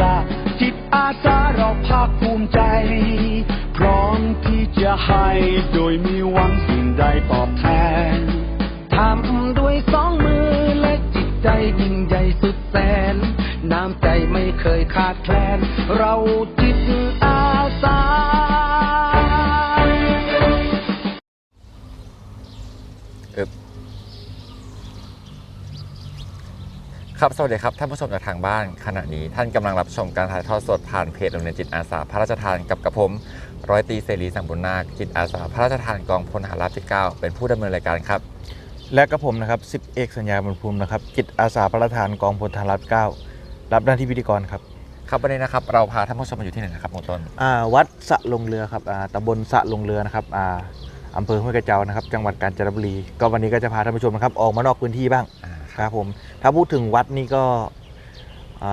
ลาจิตอาสาเราภาคภูมิใจ พร้อมที่จะให้โดยมีหวังสิ่งใดตอบแทนทำด้วยสองมือและจิตใจยิ่งใหญ่สุดแสน น้ำใจไม่เคยขาดแคลนเรา ครับ สวัสดีครับ ท่านผู้ชมจากทางบ้านขณะนี้ท่านกำลังรับชมการถ่ายทอดสดผ่านเพจโรงเรียนจิตอาสาพระราชทานกับกระผมร้อยตรีเสรีสังบุญนาคจิตอาสาพระราชทานกองพลทหารราบที่ 9 เป็นผู้ดำเนินรายการครับ และกับผมนะครับสิบเอกสัญญาบุญภูมินะครับจิตอาสาพระราชทานกองพลทหารราบเก้ารับหน้าที่พิธีกรครับครับวันนี้นะครับเราพาท่านผู้ชมมาอยู่ที่ไหนนะครับหมวดต้นอ่าวัดสะลงเรือครับอ่าตำบลสะลงเรือนะครับอ่าอำเภอห้วยกระเจ้านะครับ จังหวัดกาญจนบุรี ก็วันนี้ก็จะพาท่านผู้ชมนะครับออกมานอกพื้นที่บ้างอ่า ครับผมถ้าพูดถึงวัดนี่ก็อ่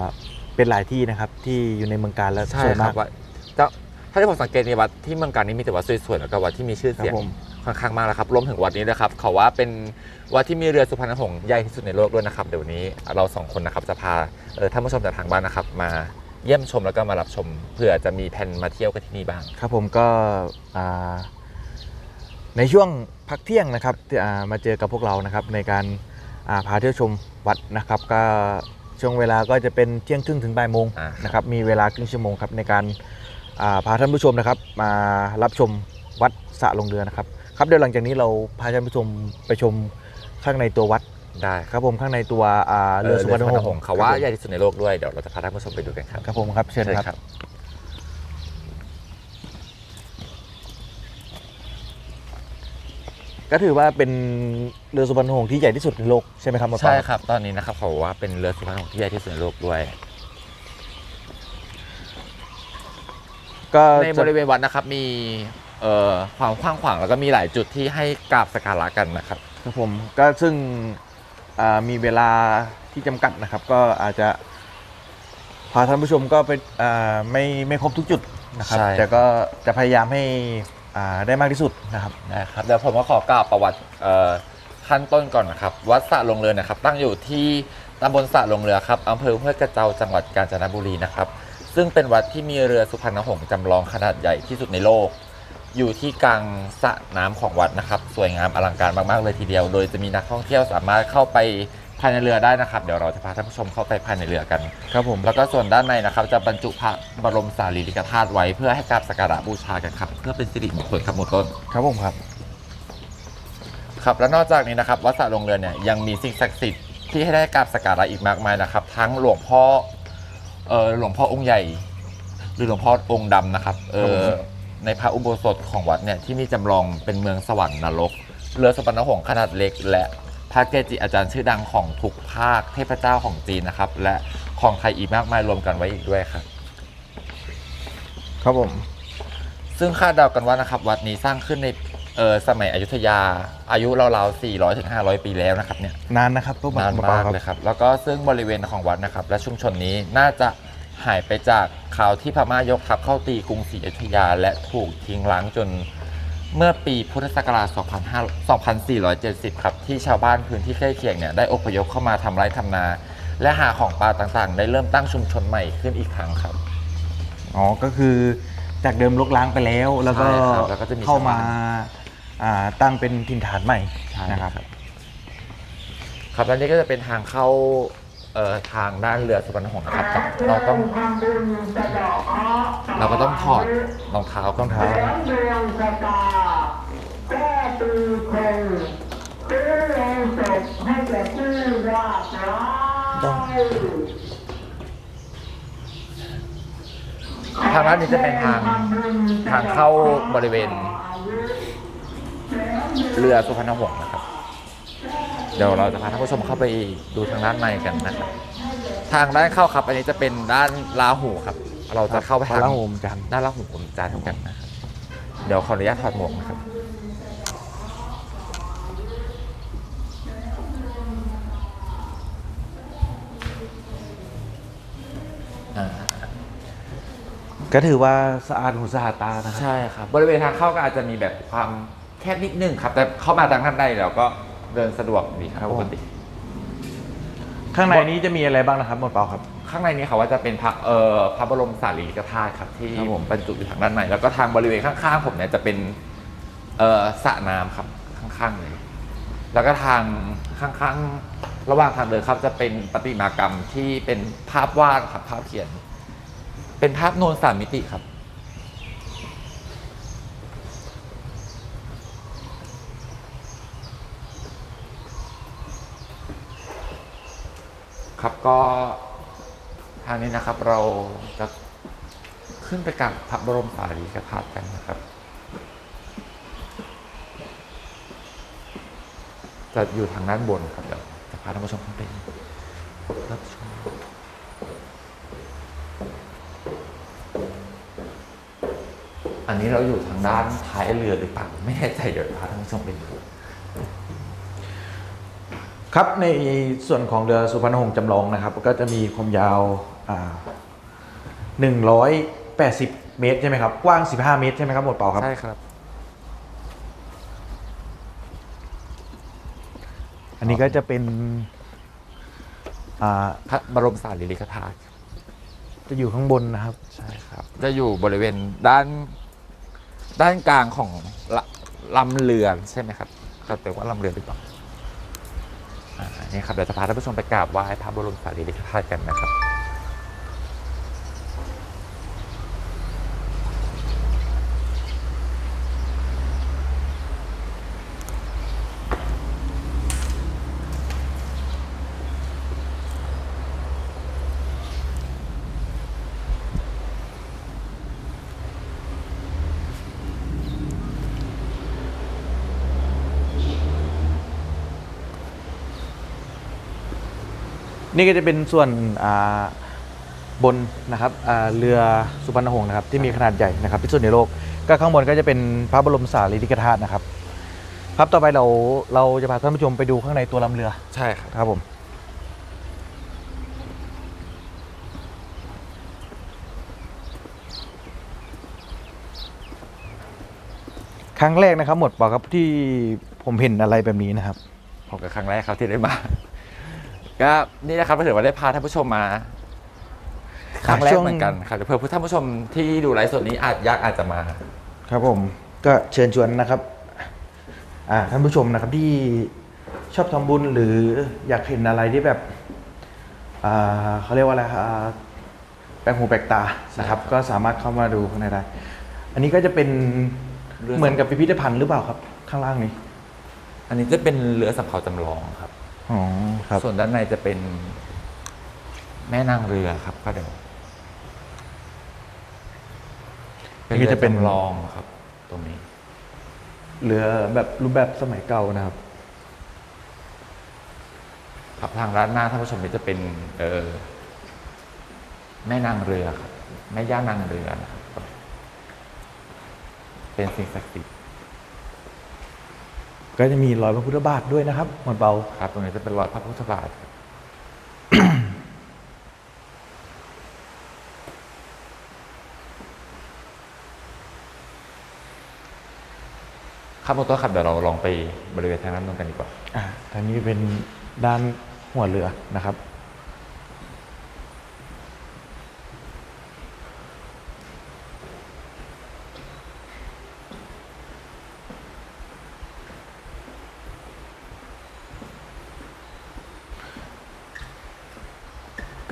าเป็นหลายที่นะครับที่อยู่ในเมืองการและใช่สวยครัมาบก ว่าจะถ้าที่ผมสังเกตในวัดที่เมืองการนี้มีแต่วัดสวยๆแล้วก็วัดที่มีชื่อครัเสียงบผม ค่อนข้างมากแล้วครับรวมถึงวัดนี้นะครับเขาว่าเป็นวัดที่มีเรือสุพรรณหงส์ใหญ่ที่สุดในโลกด้วยนะครับเดี๋ยววนนี้เราสองคนนะครับจะพาเอ่อท่านผู้ชมจากทางบ้านนะครับ มาเยี่ยมชมแล้วก็มารับชมเผื่อจะมีแผนมาเที่ยวกันที่นี่บ้าง ครับผมก็อ่าในช่วงพักเที่ยงนะครับที่อ่ามาเจอกับพวกเรานะครับในการอ่า พาเที่ยวชมวัดนะครับ ก็ช่วงเวลาก็จะเป็นเที่ยงครึ่งถึงบ่ายโมงอ่าครับนะครับมีเวลาครึ่งชั่วโมงครับในการอ่าพาท่านผู้ชมนะครับ มารับชมวัดสระลงเรือนะครับครับเดี๋ยวหลังจากนี้เราพาท่านผู้ชมไปชมข้างในตัววัดได้ครับผมข้างในตัวอ่าเรือสุวรรณหงส์เขาว่าใหญ่ที่สุดในโลกด้วย เดี๋ยวเราจะพาท่านผู้ชมไปดูกันครับ ครับผมครับเชิญครับ ก็ถือว่าเป็นเรือสุวรรณหงส์ที่ใหญ่ที่สุดในโลกใช่ไหมครับหมอปอใช่ครับ ตอนนี้นะครับเขาว่าเป็นเรือสุพรรณหงส์ที่ใหญ่ที่สุดในโลกด้วย ก็ในจะบริเวณวัดนะครับมีเอ่อความกว้างขวางแล้วก็มีหลายจุดที่ให้กราบสักการะกันนะครับ ครับผมก็ซึ่งอ่ามีเวลาที่จำกัดนะครับ ก็อาจจะพาท่านผู้ชมก็ไปอ่าไม่ไม่ครบทุกจุดนะครับ ใช่ แต่ก็จะพยายามให้ อ่าได้มากที่สุดนะครับนะครับเดี๋ยวผมก็ขอกล่าวประวัติเอ่อขั้นต้นก่อนนะครับ วัดสระลงเรือนะครับ ตั้งอยู่ที่ตำบลสระลงเรือครับอำเภอห้วยกระเจ้าจังหวัดกาญจนบุรีนะครับ ซึ่งเป็นวัดที่มีเรือสุพรรณหงส์จำลองขนาดใหญ่ที่สุดในโลก อยู่ที่กลางสระน้ำของวัดนะครับ สวยงามอลังการมากๆเลยทีเดียว โดยจะมีนักท่องเที่ยวสามารถเข้าไป ภายในเรือได้นะครับ เดี๋ยวเราจะพาท่านผู้ชมเข้าไปภายในเรือกัน ครับผมแล้วก็ส่วนด้านในนะครับ จะบรรจุพระบรมสารีริกธาตุไว้เพื่อให้กราบสักการะบูชากันครับ เพื่อเป็นสิริมงคลครับหมดต้น ครับผมครับ ครับและนอกจากนี้นะครับวัดสระลงเรือเนี่ยยังมีสิ่งศักดิ์สิทธิ์ที่ให้ได้กราบสักการะอีกมากมายนะครับ ทั้งหลวงพ่อเออหลวงพ่อองค์ใหญ่ หรือหลวงพ่อองค์ดำนะครับเอครับผอมในพระอุโบสถของวัดเนี่ยที่มีจำลองเป็นเมืองสวรรค์นรกเรือสุพรรณหงส์ขนาดเล็กและ พระเกจิอาจารย์ชื่อดังของทุกภาคเทพเจ้าของจีนนะครับ และของไทยอีกมากมายรวมกันไว้อีกด้วยครับครับผมซึ่งคาดเดากันว่านะครับ วัดนี้สร้างขึ้นในเออสมัยอยุธยาอายุราวๆ400ถึง500 ปีแล้วนะครับเนี่ยนานนะครับพวกนานหอปมาอกครับเลยครับ แล้วก็ซึ่งบริเวณของวัดนะครับ และชุมชนนี้น่าจะหายไปจากข่าวที่พม่ายกทัพเข้าตีกรุงศรีอยุธยา และถูกทิ้งล้างจน เมื่อปีพุทธศักราช2470 ครับ ที่ชาวบ้านพื้นที่ใกล้เคียงเนี่ยได้อพยพเข้ามาทำไร่ทำนา และหาของป่าต่างๆ ได้เริ่มตั้งชุมชนใหม่ขึ้นอีกครั้งครับ อ๋อ ก็คือจากเดิมลกล้างไปแล้ว แล้วก็ใช่ครับแล้วก็จะมีเข้ามาชาวบ้ อ่าตั้งเป็นถิ่นฐานใหม่ใช่นะครับ ครับแล้วนี่ก็จะเป็นทางเข้า เอ่อทางด้านเรือสุวรรณหงส์นะครับ เราต้อง เราก็ต้องถอดรองเท้ารองเท้าดวงชะตาแก้ปีคงซื้อโรงศพให้แก่ผู้ยากไร้ต้องทางด้านนี้จะเป็นทางทางเข้าบริเวณ เรือสุพรรณหงส์นะครับ เดี๋ยวเราจะพาท่านผู้ชมเข้าไปดูทางด้านในกันนะครับทางด้านเข้าครับ อันนี้จะเป็นด้านลาหูครับ เราจะเข้าไปทางพระโหมจันทร์ด้านลาหูอมจันทร์กันนะครับเดี๋ยวขออนุญาตถอดหมวกนะครับอ่าก็ถือว่าสะอาดหูสะอาดตานะครับใช่ครับ บริเวณทางเข้าก็อาจจะมีแบบความแคบนิดนึงครับ แต่เข้ามาทางด้านในเราก็ เดินสะดวกดีครับครับผมปกติ ข้างในนี้จะมีอะไรบ้างนะครับหมวดเปาครับ ข้างในนี้เขาว่าจะเป็นพระเอ่อพระบรมสารีริกธาตุครับที่ครับผม บรรจุอยู่ทางด้านในแล้วก็ทางบริเวณข้างๆผมเนี่ยจะเป็นเอ่อสระน้ำครับข้างๆเลยแล้วก็ทางข้างๆระหว่างทางเดินครับจะเป็นประติมากรรมที่เป็นภาพวาดครับภาพเขียน เป็นภาพโนนสามมิติครับ ครับก็ทางนี้นะครับเราจะขึ้นไปกราบพระบรมสารีริกธาตุกันนะครับ จะอยู่ทางด้านบนครับเดี๋ยวจะพาท่านผู้ชมขึ้นไปรับชมอันนี้เราอยู่ทางด้านท้ายเรือหรือเปล่าไม่แน่ใจเดี๋ยวพาท่านผู้ชมไปดู ครับในส่วนของเรือสุพรรณหงษ์จำลองนะครับ ก็จะมีความยาวหนึ่งร้อยแปดสิบเมตรใช่ไหมครับกว้างสิบห้าเมตรใช่ไหมครับหมวดเปาครับใช่ครับ อันนี้ก็จะเป็นอ่าพระบรมสารีริกธาตุจะอยู่ข้างบนนะครับใช่ครับ จะอยู่บริเวณด้านด้านกลางของลลำเรือใช่ไหมครับเขาเรียกว่าลำเรือหรือเปล่าอ่า นี่ครับเดี๋ยวจะพาท่านผู้ชมไปกราบไหว้พระบรมสารีริกธาตุกันนะครับ นี่ก็จะเป็นส่วนอ่าบนนะครับอ่าเรือสุพรรณหงษ์นะครับที่มีขนาดใหญ่นะครับที่สุดในโลกก็ข้างบนก็จะเป็นพระบรมสารีริกธาตุนะครับ ครับต่อไปเราเราจะพาท่านผู้ชมไปดูข้างในตัวลำเรือใช่ครับครับผมครั้งแรกนะครับหมดเปล่าครับที่ผมเห็นอะไรแบบนี้นะครับผมก็ครั้งแรกครับที่ได้มา ก็นี่นะครับก็ถือว่าได้พาท่านผู้ชมมาครั้งแรกช่วงเหมือนกันครับเดี๋ยวเพื่อท่านผู้ชมที่ดูไลฟ์สดนี้อาจยากอาจจะมา ครับผมก็เชิญชวนนะครับอ่าท่านผู้ชมนะครับที่ชอบทำบุญหรืออยากเห็นอะไรที่แบบอ่าเขาเรียกว่าอะไรอ่าแปลกหูแปลกตานะครับ ก็สามารถเข้ามาดูข้างในได้ อันนี้ก็จะเป็นเรือเหมือนกับพิพิธภัณฑ์หรือเปล่าครับ ข้างล่างนี้ อันนี้จะเป็นเรือสำเภาจำลองครับ อ๋อครับส่วนด้านในจะเป็นแม่นางเรือครับก็เดี๋ยวอันนี้จะเป็นรือจำลองครับ ตรงนี้ เรือแบบรูปแบบสมัยเก่านะครับ ครับทางด้านหน้าท่านผู้ชมนี่จะเป็นเออแม่นางเรือครับ แม่ย่านางเรือนะครับเป็นสิ่งศักดิ์สิทธิ์ ก็จะมีรอยพระพุทธบาทด้วยนะครับหมวดเบาครับตรงนี้จะเป็นรอยพระพุทธบาทครับครับมอเตอร์ครับเดี๋ยวเราลองไปบริเวณทางด้านนู้นกันดีกว่าอ่าทางนี้เป็นด้านหัวเรือนะครับ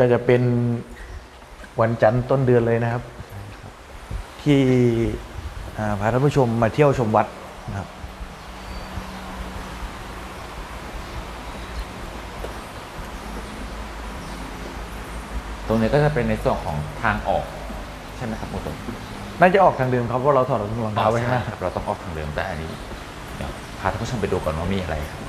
ก็จะเป็นวันจันทร์ต้นเดือนเลยนะครับ ที่อ่าพาท่านผู้ชมมาเที่ยวชมวัดนะครับตรงนี้ก็จะเป็นในส่วนของทางออกใช่ไหมครับมอเตอร์น่าจะออกทางเดิมครับเพราะเราถอดรองเท้าไว้ข้างหน้าใช่ครับเราต้องออกทางเดิมแต่อันนี้เดี๋ยวพาท่านผู้ชมไปดูก่อนว่ามีอะไรครับ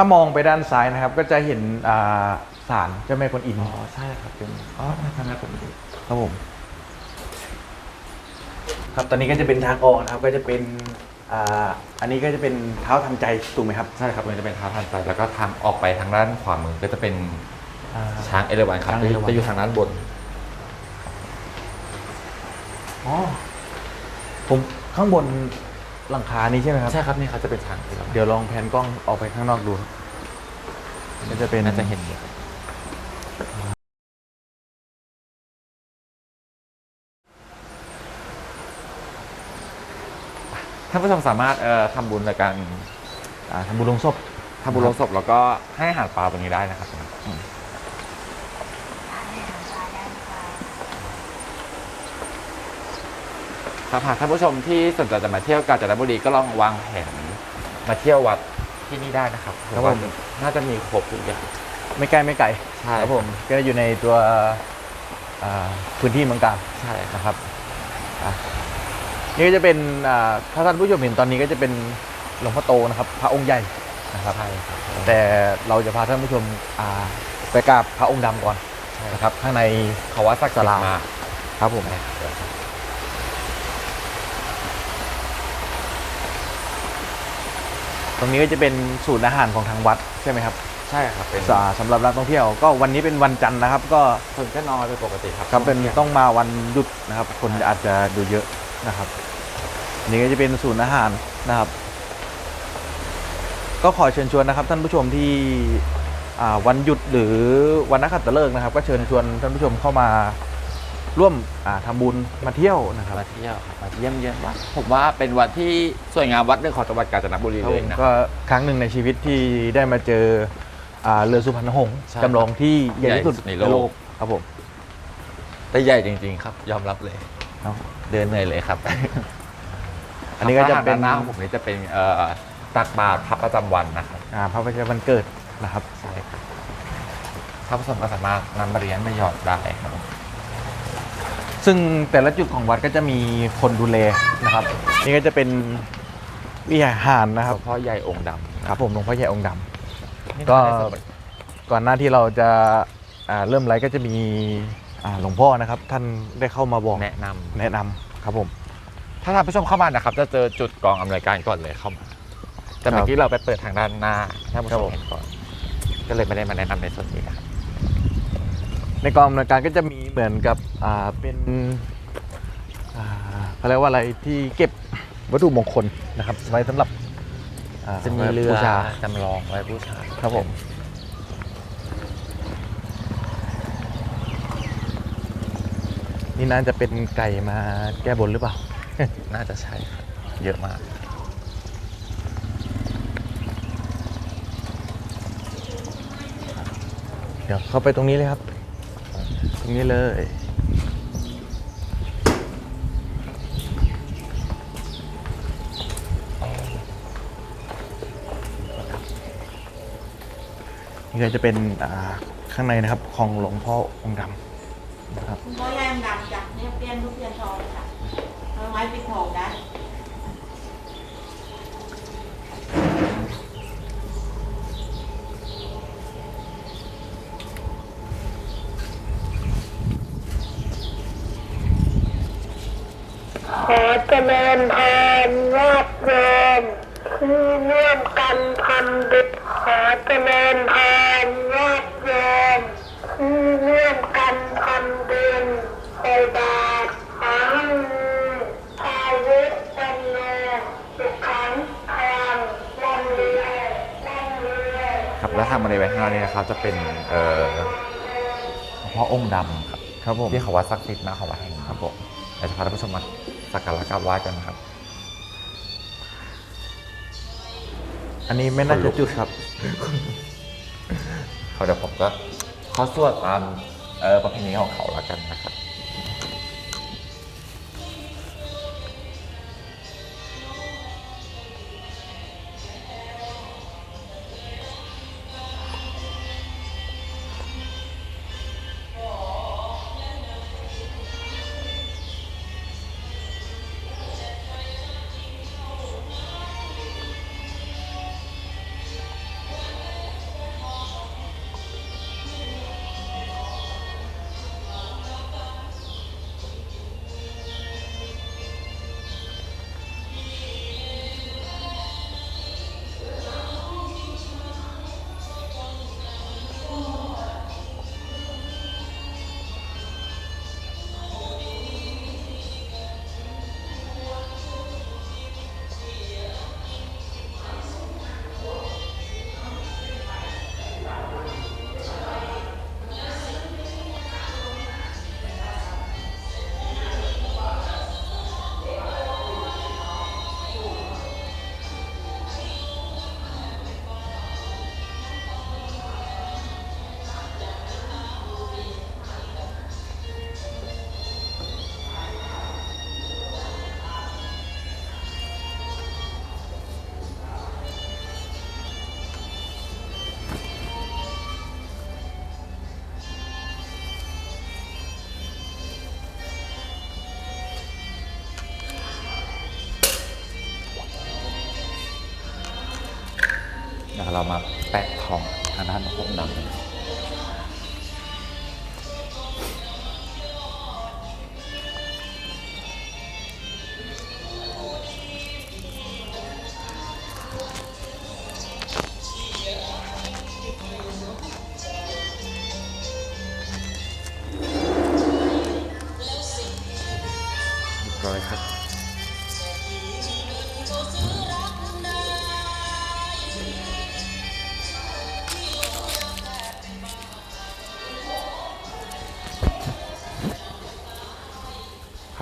ถ้ามองไปด้านซ้ายนะครับ ก็จะเห็นอ่าศาลเจ้าแม่กวนอิมอ๋อใช่ครับเป็นอ๋อทางนั้นผมดูครับผม ครับตอนนี้ก็จะเป็นทางออกนะครับก็จะเป็นอ่าอันนี้ก็จะเป็นเท้าทำใจถูกไหมครับใช่ครับมันจะเป็นทางผ่านไปแล้วก็ทางออกไปทางด้านขวามือก็จะเป็นอ่า ช้างเอราวัณครับช้างเอราวัณ จะอยู่ทางด้านบน อ๋อผมข้างบน หลังคานี้ใช่ไหมครับ ใช่ครับนี่เขาจะเป็นทางที่เราเดี๋ยวลองแผนกล้องออกไปข้างนอกดูครับก็จะเป็นน่าจะเห็นอยู่ครับท่านผู้ชมสามารถเอ่อทำบุญในการอ่าทำบุญลงศพ ทำบุญลงศพแล้วก็ให้อาหารปลาตรงนี้ได้นะครับ ครับหากท่านผู้ชมที่สนใจจะมาเที่ยวกาญจนบุรีก็ลองวางแผนมาเที่ยววัดที่นี่ได้นะครับครับผม น่าจะมีครบทุกอย่าง ไม่ใกล้ไม่ไกลใช่ ครับผมก็อยู่ในตัวอ่าพื้นที่เมืองการใช่ครับ นะครับอะนี่ก็จะเป็นอ่าถ้าท่านผู้ชมเห็นตอนนี้ก็จะเป็นหลวงพ่อโตนะครับ พระองค์ใหญ่นะครับ ใช่ครับแต่เราจะพาท่านผู้ชมอ่าไปกราบพระองค์ดำก่อนนะครับ ข้างในเขาว่าศักดิ์สิทธิ์มากครับผม ตรงนี้ก็จะเป็นศูนย์อาหารของทางวัดใช่ไหมครับใช่ครับเป็นสาสำหรับนักท่องเที่ยวก็วันนี้เป็นวันจันทร์นะครับ ก็คนก็น้อยเป็นปกติครับครับเป็นต้องมาวันหยุดนะครับ คนอาจจะดูเยอะนะครับอันนี่ก็จะเป็นศูนย์อาหารนะครับ ก็ขอเชิญชวนนะครับ ท่านผู้ชมที่อ่าวันหยุดหรือวันนักขัตฤกษ์นะครับ ก็เชิญชวนท่านผู้ชมเข้ามา ร่วมอ่าทำบุญมาเที่ยวนะครับมาเที่ยวครับมาเยี่ยมเยียนวัดผมว่าเป็นวัดที่สวยงามวัดหนึ่งของจังหวัดกาญจนบุรีครับเลผยมนะ ก็ครั้งหนึ่งในชีวิตที่ได้มาเจออ่าเรือสุพรรณหงษ์ใช่ จำลองที่ใหญ่ที่สุดใหญ่ที่สุดในโลกครับผมแต่ใหญ่จริง ๆ ครับ ยอมรับเลยครับเดินเหนื่อยเลยครับ อันนี้ก็จะเป็นด้านหน้าของผมนี่จะเป็นเอ่อตักบาตรพระประจำวันนะครับอ่าพระประชาวันเกิดนะครับ ใช่ครับท่านผู้ชมก็สามารถนำเหรียญมาหยอดได้ครับ ซึ่งแต่ละจุดของวัดก็จะมีคนดูแลนะครับ นี่ก็จะเป็นวิหารนะหคลรับวงพ่อใหญ่องค์ดำครับผมหลวงพ่อใหญ่องค์ดำนี่ก็ได้สมบัติก่อนหน้าที่เราจะอ่าเริ่มไลฟ์ก็จะมีอ่าหลวงพ่อนะครับ ท่านได้เข้ามาบอกแนะนำแนะนำครับผม ถ้าท่านผู้ชมเข้ามานะครับ จะเจอจุดกองอำนวยการก่อนเลยเข้ามา แต่เมื่อกี้เราไปเปิดทางด้านหน้าท่านผู้ชมเห็นก่อน ก็เลยไม่ได้มาแนะนำในส่วนนี้นะครับในกองอำนวยการก็จะมี เหมือนกับอ่าเป็นอ่าเขาเรียกว่าอะไรที่เก็บวัตถุมงคลนะครับ ไว้สำหรับอ่าจะมีเรือบูชาจำลองไว้บูชาครับผมนี่น่าจะเป็นไก่มาแก้บนหรือเปล่า น่าจะใช่ครับเยอะมาก เดี๋ยวเข้าไปตรงนี้เลยครับ ตรงนี้เลย นี่ก็จะเป็นอ่าข้างในนะครับของหลวงพ่อองค์ดำนะครับคุณพ่อแยมดำจ้ะเนี่ยเปลี่ยนทุกเปลี่ยนทองค่ะเอาไว้ปิดทองได้ ขอ เจริญพรญาติโยมที่ร่วมกันทำบุญขอเจริญพรญาติโยมที่ร่วมกันทำบุญใส่บาตรขอให้มีอายุวันโนสุขังพลังร่ำรวยร่ำรวยครับแล้วทางบริเวณข้างหน้านี้นะครับจะเป็นเอ่อหลวงพ่อองค์ดำครับ ครับผมที่เขาว่าศักดิ์สิทธิ์มากของวัดแห่งนี้ครับผมเดี๋ยวจะพาท่านผู้ชมมา สักการะกราบไหว้กันครับ อันนี้ไม่น่าจะจุดครับเขาเดี๋ยวผมก็เขาสวดตามเออประเพณีของเขาละกันนะ เรามาแปะทองทางด้านพวกดำกัน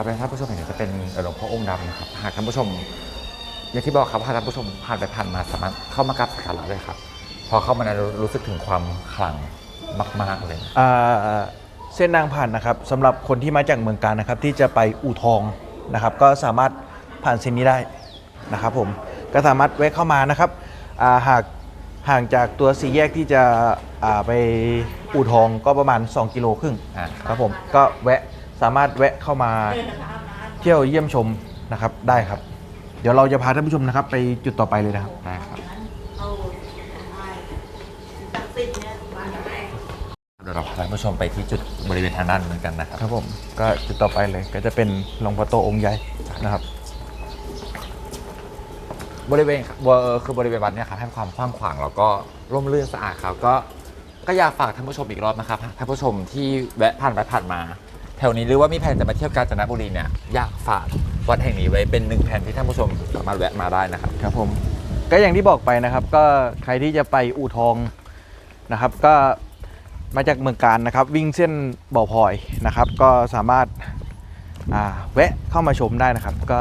ครับและท่านผู้ชมเห็นจะเป็นเอ่อหลวงพ่อองค์ดำนะครับหากท่านผู้ชม อย่างที่บอกครับหากท่านผู้ชมผ่านไปผ่านมาสามารถเข้ามากราบสักการะได้ครับ พอเข้ามาแล้วรู้สึกถึงความขลังมาก ๆเลย อ่าเส้นนางผ่านนะครับสำหรับคนที่มาจากเมืองการนะครับ ที่จะไปอู่ทองนะครับ ก็สามารถผ่านเส้นนี้ได้นะครับ ผมก็สามารถแวะเข้ามานะครับอ่าหากห่างจากตัวสี่แยกที่จะอ่าไปอู่ทองก็ประมาณ 2 กิโลครึ่งอ่า ครับผมก็แวะ สามารถแวะเข้ามาเที่ยวเยี่ยมชมนะครับได้ครับ เดี๋ยวเราจะพาท่านผู้ชมนะครับ ไปจุดต่อไปเลยนะครับ ได้ครับเอาไอ้ตักสิทธิ์เนี่ยมาได้เดี๋ยวเราพาท่านผู้ชมไปที่จุดบริเวณทางด้านเหมือนกันนะครับครับผมก็จุดต่อไปเลยก็จะเป็นหลวงพ่อโตองค์ใหญ่นะครับ บริเวณเอ่อคือบริเวณวัดเนี่ยครับให้ความกว้างขวางแล้วก็ร่มรื่นสะอาดครับก็ก็อยากฝากท่านผู้ชมอีกรอบนะครับท่านผู้ชมที่แวะผ่านไปผ่านมา แถวนี้หรือว่ามีแผนจะมาเที่ยวกาญจนบุรีเนี่ยอยากฝากวัดแห่งนี้ไว้เป็นหนึ่งแผนที่ท่านผู้ชมสามารถแวะมาได้นะครับ ครับผม ก็อย่างที่บอกไปนะครับ ก็ใครที่จะไปอู่ทองนะครับ ก็มาจากเมืองการนะครับ วิ่งเส้นบ่อพลอยนะครับ ก็สามารถอ่าแวะเข้ามาชมได้นะครับ ก็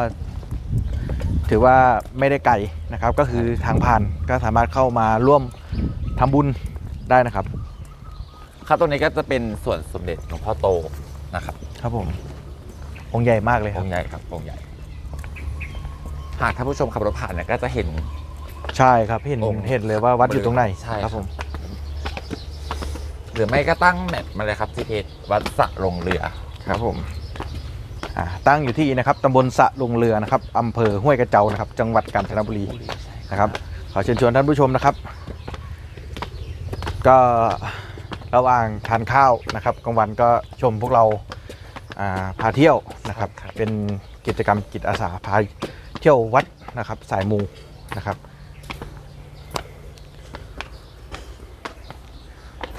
ถือว่าไม่ได้ไกลนะครับ ก็คือทางผ่านก็สามารถเข้ามาร่วมทำบุญได้นะครับ ครับตรงนี้ก็จะเป็นส่วนสมเด็จหลวงพ่อโต นะครับครับผมองค์ใหญ่มากเลยคอรับงค์ใหญ่ครับองค์ใหญ่ หากท่านผู้ชมขับรถผ่านเนี่ยก็จะเห็น ใช่ครับเห็นองค์เห็นเลยว่าวัดอยู่ตรงไหนใช่ครับ ผมหรือไม่ก็ตั้งแมปมาเลยครับที่เพจวัดสระลงเรือ ครับผมอ่าตั้งอยู่ที่นะครับตำบลสะลงเรือนะครับอำเภอห้วยกระเจ้านะครับ จังหวัดกาญจนบุรี นะครับขอเชิญชวนท่านผู้ชมนะครับ ก็ ระหว่างทานข้าวนะครับกลางวันก็ชมพวกเราอ่าพาเที่ยวนะครับ เป็นกิจกรรมจิตอาสาพาเที่ยววัดนะครับ สายมูนะครับ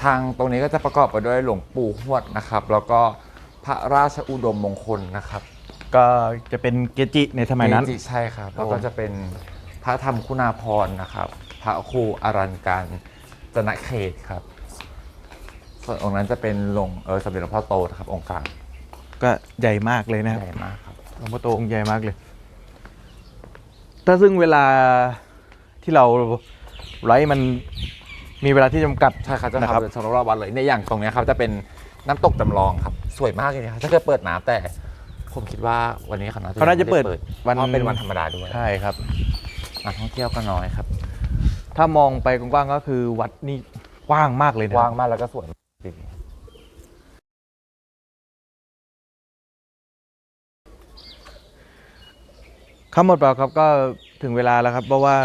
ทางตรงนี้ก็จะประกอบไปด้วยหลวงปู่หวดนะครับ แล้วก็พระราชอุดมมงคลนะครับ ก็จะเป็นเกจิในสมัยนั้นเกจิใช่ครับครับแล้วก็จะเป็นพระธรรมคุณาภรณ์นะครับ พระครูอรันการจนะเขตครับ ส่วนองค์นั้นจะเป็นหลวงเออสมเด็จหลวงพ่อโตนะครับองค์กลางก็ใหญ่มากเลยนะครับใหญ่มากครับ หลวงพ่อโตองค์ใหญ่มากเลย ถ้าซึ่งเวลาที่เราไลฟ์มันมีเวลาที่จำกัด ใช่ครับจะนะครับทำเป็นสำรอบๆวัดเลยในอย่างตรงเนี้ยครับจะเป็นน้ำตกจำลองครับ สวยมากเลยนะครับถ้าเกิดเปิดน้ำแต่ ผมคิดว่าวันนี้เขาน่าจะเขาน่าจะเปิดไม่ไวันเพราะเป็นวันธรรมดาด้วยใช่ครับ นักท่องเที่ยวก็น้อยครับถ้ามองไปกว้างๆก็คือวัดนี่กว้างมากเลยนะกว้างมากแล้วก็สวยจริง ครับหมดเปล่าครับก็ถึงเวลาแล้วครับ เพราะว่า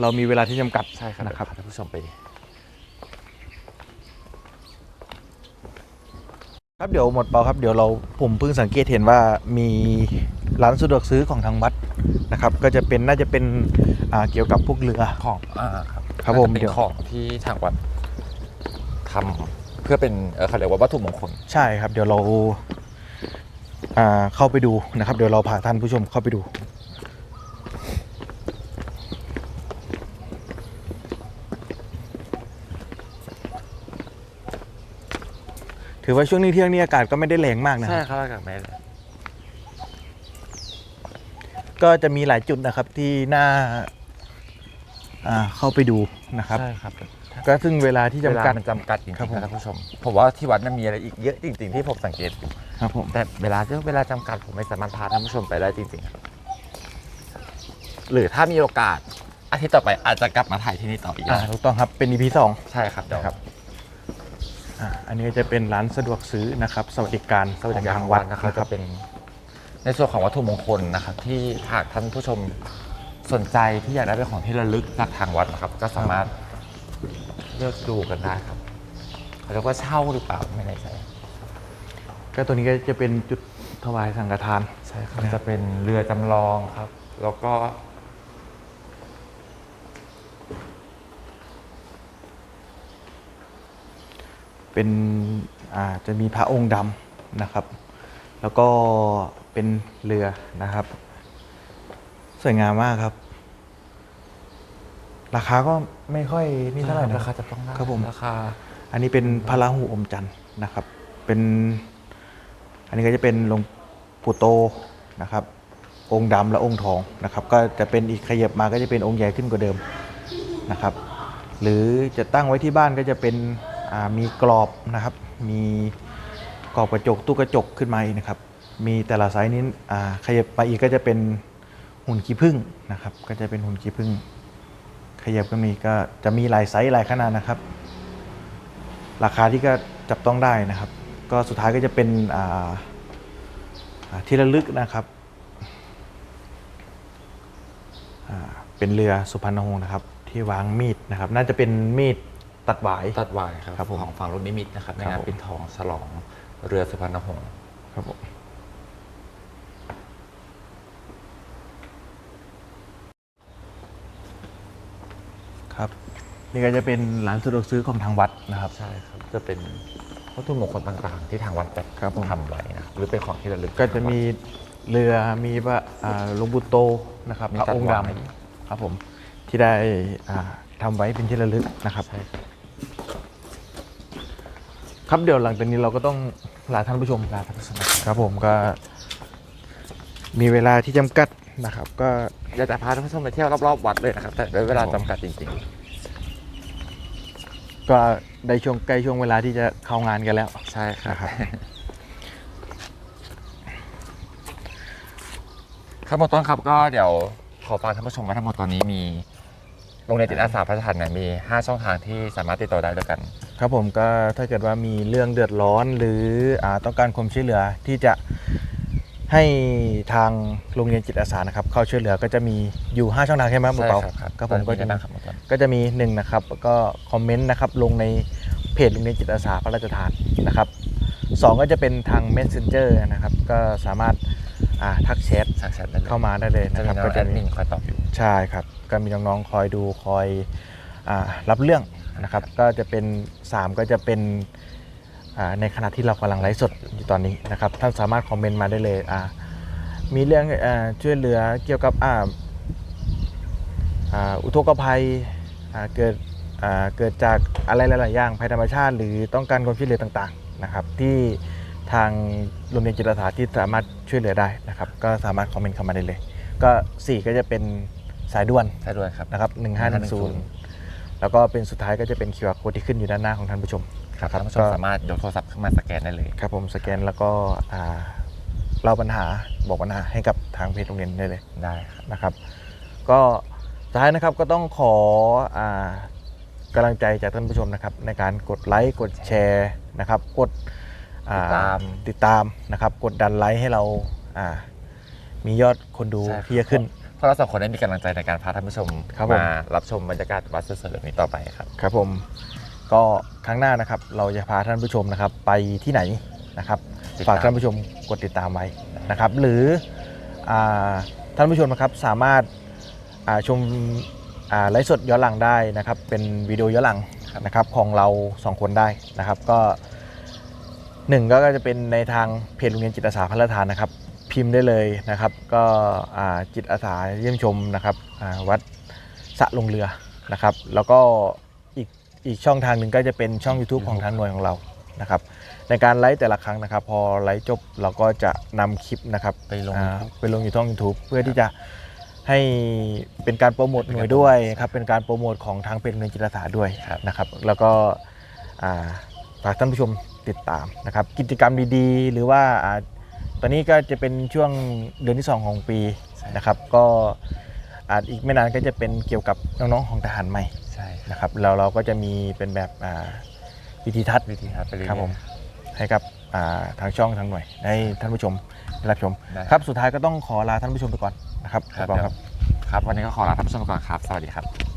เรามีเวลาที่จำกัดใช่ครับนะครับท่านผู้ชมไปครับเดี๋ยวหมดเปล่าครับเดี๋ยวเราผมเพิ่งสังเกตเห็นว่ามีร้านสะดวกซื้อของทางวัดนะครับ ก็จะเป็นน่าจะเป็นอ่าเกี่ยวกับพวกเรือ ของอ่าครับครับผมน่าจะเป็เดี๋นยว ของที่ทางวัดทำเพื่อเป็นเออเขาเรียกว่าวัตถุมงคล ใช่ครับ เดี๋ยวเราอ่าเข้าไปดูนะครับ เดี๋ยวเราพาท่านผู้ชมเข้าไปดู ถือว่าช่วงนี้เที่ยงนี้อากาศก็ไม่ได้แรงมากนะคใช่รับครับอากาศไม่เลยก็จะมีหลายจุดนะครับที่น่าอ่าเข้าไปดูนะครับ ใช่ครับ ก็ซึ่งเวลาที่เวจำลากัด มันจำกัดจริงครับๆผมนะท่านผู้ชมผมว่าที่วัดนั้นมีอะไรอีกเยอะจริง ๆ ที่ผมสังเกตอยู่ครับผมแต่เวลาที่เวลาจำกัดผมไม่สามารถพาท่านผู้ชมไปได้จริงๆครับหรือถ้ามีโอกาสอาทิตย์ต่อไปอาจจะกลับมาถ่ายที่นี่ต่ออีกอ่านะถูกต้องครับเป็น EP สอง ใช่ครับเดี๋ยวนะครับ อ่าอันนี้ก็จะเป็นร้านสะดวกซื้อนะครับ สวัสดิการสวัสดิการของทาทางงวัวัดดนะนะคครัรับบจะเป็น ในส่วนของวัตถุมงคลนะครับ ที่หากท่านผู้ชมสนใจที่อยากได้เป็นของที่ระลึกจากทางวัดนะครับ ก็สามารถ เลือกดูกันได้ครับเขาเรียกว่าเช่าหรือเปล่าไม่แน่ใจก็ตัวนี้ก็จะเป็นจุดถวายสังฆทาน ใช่ครับ จะเป็นเรือจำลองครับ แล้วก็ เป็นอ่าจะมีพระองค์ดำนะครับ แล้วก็เป็นเรือนะครับ สวยงามมากครับ ราคาก็ไม่ค่อยนี่เท่าไหร่นะราคาจะต้องได้ครับผมราคา อันนี้เป็นพระราหูอมจันทร์นะครับ เป็น อันนี้ก็จะเป็นหลวงปู่โตนะครับ องค์ดำและองค์ทองนะครับ ก็จะเป็นอีกขยับมาก็จะเป็นองค์ใหญ่ขึ้นกว่าเดิมนะครับ หรือจะตั้งไว้ที่บ้านก็จะเป็นอ่ามีกรอบนะครับ มีกรอบกระจกตู้กระจกขึ้นมาอีกนะครับ มีแต่ละไซส์นี้อ่าขยับไปอีกก็จะเป็นหุ่นขี้ผึ้งนะครับ ก็จะเป็นหุ่นขี้ผึ้ง ขยับก็มีก็จะมีหลายไซส์หลายขนาดนะครับ ราคาที่ก็จับต้องได้นะครับ ก็สุดท้ายก็จะเป็นอ่าอ่าที่ระลึกนะครับอ่าเป็นเรือสุพรรณหงษ์นะครับ ที่วางมีดนะครับ น่าจะเป็นมีดตัดหวายตัดวายครับครับผมของฝั่งลูกนิมิตนะครับในครับงานผมปิดทองฉลองเรือสุพรรณหงษ์ครับผมครับ นี่ก็จะเป็นร้านสะดวกซื้อของทางวัดนะครับ ใช่ครับ จะเป็นวัตถุมงคลต่างๆ ที่ทางวัดจัดครับผม ทำไว้นะครับหรือเป็นของที่ระลึกก็จะมีเรือมีพระอ่าหลวงปู่โตนะครับมีพระตัดองค์วางดำครับผมที่ได้อ่าทำไว้เป็นที่ระลึกนะครับ ใช่ครับครับเดี๋ยวหลังจากนี้เราก็ต้องลาท่านผู้ชมลาท่านผู้ชมครับผมก็ มีเวลาที่จำกัดนะครับ ก็ อยากจะพาท่านผู้ชมไปเที่ยวรอบๆวัดเลยนะครับแต่ด้วยเวลาจำกัดจริง ก็ได้ช่วงใกล้ช่วงเวลาที่จะเข้างานกันแล้วๆใช่ครับนะครับครับหมดต้นครับก็เดี๋ยวขอฝากท่านผู้ชมว่าทั้งหมดตอนนี้มีโรงเรียนจิตอาสาพระราชทานเนี่ยมี 5 ช่องทางที่สามารถติดต่อได้ด้วยกัน ครับผมก็ถ้าเกิดว่ามีเรื่องเดือดร้อนหรืออาต้องการความช่วยเหลือที่จะ ให้ทางโรงเรียนจิตอาสานะครับเข้าช่วยเหลือก็จะมีอยู่ 5 ช่องทางใช่ไหมหมอใช่เปาครับครับก็ผมก็จะได้มีครับหมดต้นก็จะมีหนึ่งนะครับแล้วก็คอมเมนต์นะครับลงในเพจโรงเรียนจิตอาสาพระราชทานนะครับสองก็จะเป็นทาง Messenger นะครับก็สามารถอ่าทักแชทสักแชทได้เลยเข้ามาได้เลยจะนะมีครับน้องก็แอจะดมีมินคอยตอบอยู่ใช่ครับก็มีน้องๆคอยดูคอยอารับเรื่องนะครับก็จะเป็น 3 ก็จะเป็นอ่า ในขณะที่เรากำลังไลฟ์สดอยู่ตอนนี้นะครับ ท่านสามารถคอมเมนต์มาได้เลยอ่ามีเรื่องอาช่วยเหลือเกี่ยวกับอ่าอ่าอุทกภัยอ่าเกิดอ่าเกิดจากอะไรหลาย ๆ อย่างภัยธรรมชาติ หรือต้องการความช่วยเหลือต่าง ๆ นะครับ ที่ทางโรงเรียนจิตอาสาที่สามารถช่วยเหลือได้นะครับ ก็สามารถคอมเมนต์เข้ามาได้เลย ก็ 4 ก็จะเป็นสายด่วนใช่ด้วยครับนะครับ1510แล้วก็เป็นสุดท้ายก็จะเป็น QR code ที่ขึ้นอยู่ด้านหน้าของท่านผู้ชม ครับครับท่านผู้ชมก็สามารถยกโทรศัพท์ขึ้นมาสแกนได้เลย ครับผมสแกนแล้วก็อ่าเล่าปัญหาบอกปัญหาให้กับทางเพจโรงเรียนได้เลยได้ครับนะครับ ก็สุดท้ายนะครับก็ต้องขออ่ากำลังใจจากท่านผู้ชมนะครับ ในการกดไลค์กดแชร์นะครับ กดอ่ติดตามติดตามนะครับ กดดันไลค์ให้เราอ่ามียอดคนดูใช่ครับที่จะขึ้น เพราะเราสองคนได้มีกำลังใจในการพาท่านผู้ชมครับผม มารับชมบรรยากาศวัดสวยๆแบบนี้ต่อไปครับ ครับผม ก็ครั้งหน้านะครับ เราจะพาท่านผู้ชมนะครับ ไปที่ไหนนะครับ ติดตาม ฝากท่านผู้ชมกดติดตามไว้นะครับ หรืออาท่านผู้ชมนะครับสามารถอ่าชมอ่าไลฟ์สดย้อนหลังได้นะครับ เป็นวิดีโอย้อนหลังนะครับของเราสองคนได้นะครับ ก็หนึ่งก็จะเป็นในทางเพจโรงเรียนจิตอาสาพระราชทานนะครับ พิมพ์ได้เลยนะครับ ก็อ่าจิตอาสาเยี่ยมชมนะครับอ่าวัดสระลงเรือนะครับ แล้วก็ อีกอีกช่องทางหนึ่งก็จะเป็นช่อง YouTube ของทางหน่วยของเรานะครับในการไลฟ์แต่ละครั้งนะครับ พอไลฟ์จบเราก็จะนำคลิปนะครับไปลง อ่า YouTube ไปลงอยู่ช่อง YouTube เพื่อที่จะให้เป็นการโปรโมทหน่วยด้วยครับเป็นการโปรโมทของทางเพจโรงเรียนจิตอาสาด้วยครับ นะครับ แล้วก็อ่าฝากท่านผู้ชมติดตามนะครับ กิจกรรมดีๆ หรือว่าอ่าตอนนี้ก็จะเป็นช่วงเดือนที่ 2 ของปีนะครับ ก็อาจอีกไม่นานก็จะเป็นเกี่ยวกับน้องๆของทหารใหม่ใช่ครับ นะครับแล้วเราก็จะมีเป็นแบบอ่าวิธีทัศน์วิธีครับไปเรื่อยๆ ครับผมให้กับอ่าทางช่องทางหน่วยให้ท่านผู้ชมได้รับชมได้ ครับสุดท้ายก็ต้องขอลาท่านผู้ชมไปก่อนนะครับครับขอบคุณครับ ครับ วันนี้ก็ขอลาท่านผู้ชมไปก่อนครับ สวัสดีครับ